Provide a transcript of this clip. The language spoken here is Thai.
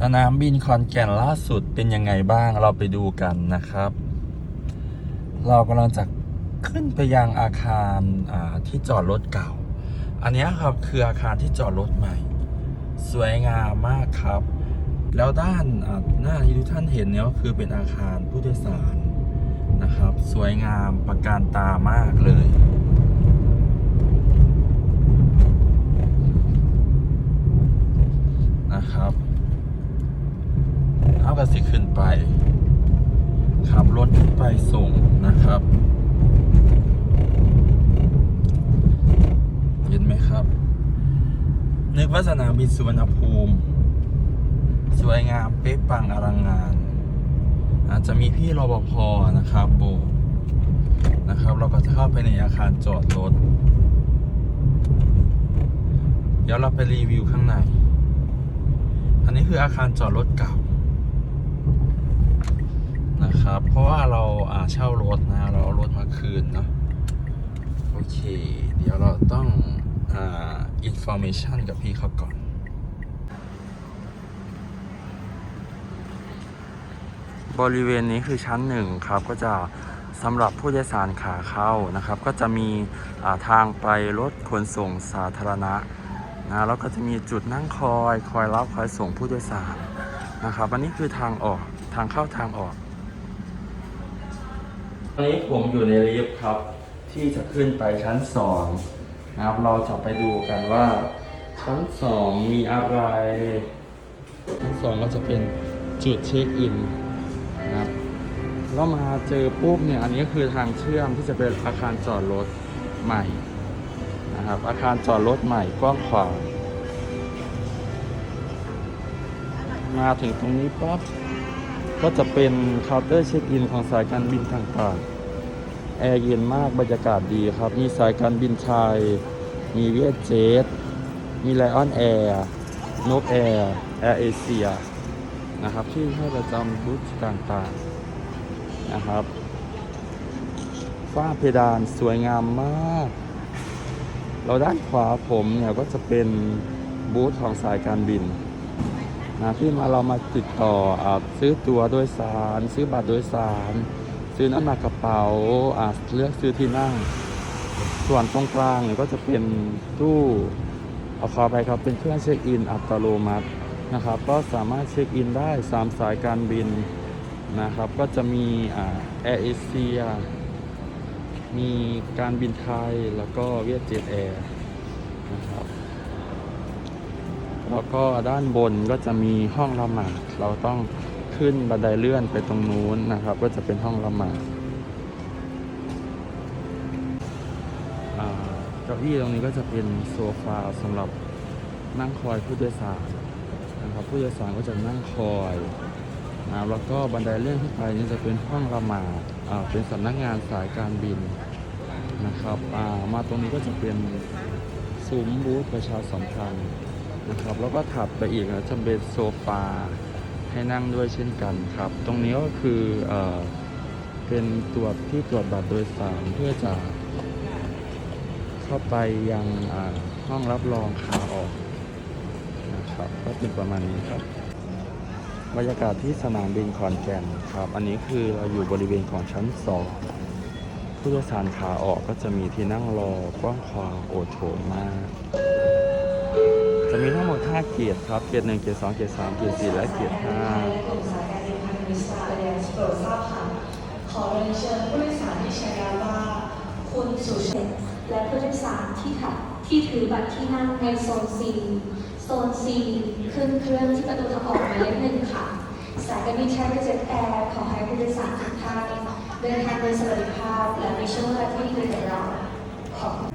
สนามบินขอนแก่นล่าสุดเป็นยังไงบ้างเราไปดูกันนะครับ เรากำลังจะขึ้นไปยังอาคารที่จอดรถเก่า อันนี้ครับคืออาคารที่จอดรถใหม่ สวยงามมากครับ แล้วด้านหน้าที่ทุกท่านเห็นเนี่ยก็คือเป็นอาคารผู้โดยสารนะครับ สวยงามประการตามากเลยนะครับากระสิขึ้นไป ขับรถขึ้นไปส่งนะครับ เห็นไหมครับ นึกว่าสนามบินสุวรรณภูมิ สวยงามเป๊ะปังอลังงาน อาจจะมีพี่รปภนะครับโบนะครับ เราก็จะเข้าไปในอาคารจอดรถ เดี๋ยวเราไปรีวิวข้างใน อันนี้คืออาคารจอดรถเก่า เพราะว่าเราอ่าเช่ารถนะ เราเอารถมาคืนเนาะโอเค เดี๋ยวเราต้องอ่าอินโฟเมชันกับพี่เขาก่อนบริเวณนี้คือชั้นหนึ่งครับ ก็จะสำหรับผู้โดยสารขาเข้านะครับ ก็จะมีาทางไปรถขนส่งสาธารณะนะแล้วก็จะมีจุดนั่งคอย คอยรับคอยส่งผู้โดยสารนะครับอันนี้คือทางออกทางเข้าทางออก ตอนนี้ผมอยู่ในลิฟต์ครับ ที่จะขึ้นไปชั้นสองนะครับเราจะไปดูกันว่าชั้นสองมีอะไร ชั้นสองก็จะเป็นจุดเช็คอินนะครับเรามาเจอปุ๊บเนี่ยอันนี้ก็คือทางเชื่อมที่จะเป็นอาคารจอดรถใหม่นะครับ อาคารจอดรถใหม่กว้างขวางมาถึงตรงนี้ปั๊บ ก็จะเป็นเคาน์เตอร์เช็คอินของสายการบินต่างๆ แอร์เย็นมากบรรยากาศดีครับ มีสายการบินไทย มีเวียดเจ็ต มีไลออนแอร์นกแอร์ แอร์เอเชียนะครับที่ให้ประจำบูธต่างๆนะครับฝ้าเพดานสวยงามมาก เราด้านขวาผมเนี่ยก็จะเป็นบูธของสายการบิน นะที่มาเรามาติดต่ออซื้อตั๋วโดยสาร ซื้อบัตรโดยสาร ซื้อน้ำหนักกระเป๋าเลือกซื้อที่นั่ง ส่วนตรงกลางก็จะเป็นตู้เอาขอไปครับเป็นเครื่องเช็คอินอัตโนมัตินะครับ ก็สามารถเช็คอินได้3สายการบินนะครับ ก็จะมีแอร์เอเชียมีการบินไทยแล้วก็เวียดเจ็ตแอร์นะครับ แล้วก็ด้านบนก็จะมีห้องละหมาดเราต้องขึ้นบันไดเลื่อนไปตรงนู้นนะครับ ก็จะเป็นห้องละหมาดเก้าอี้ตรงนี้ก็จะเป็นโซฟาสำหรับนั่งคอยผู้โดยสารนะครับ ผู้โดยสารก็จะนั่งคอยนะแล้วก็บันไดเลื่อนขึ้นไปนี่จะเป็นห้องละหมาดเป็นสำนักงานสายการบินนะครับามาตรงนี้ก็จะเป็นซุ้มบูธประชาสัมพันธ์ นะครับ แล้วก็ถัดไปอีกนะจะเป็นโซฟาให้นั่งด้วยเช่นกันครับ ตรงนี้ก็คือเออเป็นตรวจที่ตรวจบัตรโดยสารเพื่อจะเข้าไปยังห้องรับรองขาออกนะครับก็เป็นประมาณนี้ครับบรรยากาศที่สนามบินขอนแก่นครับ อันนี้คือเราอยู่บริเวณของชั้นสองผู้โดยสารขาออกก็จะมีที่นั่งรอกว้างขวางโอโถงมาก จะมีทั้งหมด 5 เกียรติครับ เกียรติ1เกียรติ2เกียรติ3เกียรติ4และเกียรติสายการบินมิสตาเดนโปรดทราบค่ะขอเรียนเชิญผู้โดยสารที่ใช้ยาว่าคุณสุเชษและผู้โดยสารที่ถัดที่ถือบัตรที่นั่งในโซน C โซน C ขึ้นเครื่องที่ประตูทางออกหมายเลขหนึ่งค่ะ สายการบินไทยเจ็ตแอร์ขอให้ผู้โดยสารทุกท่านเดินทางโดยสวัสดิภาพและมีช่วงเวลาที่ดีกับเราขอบคุณ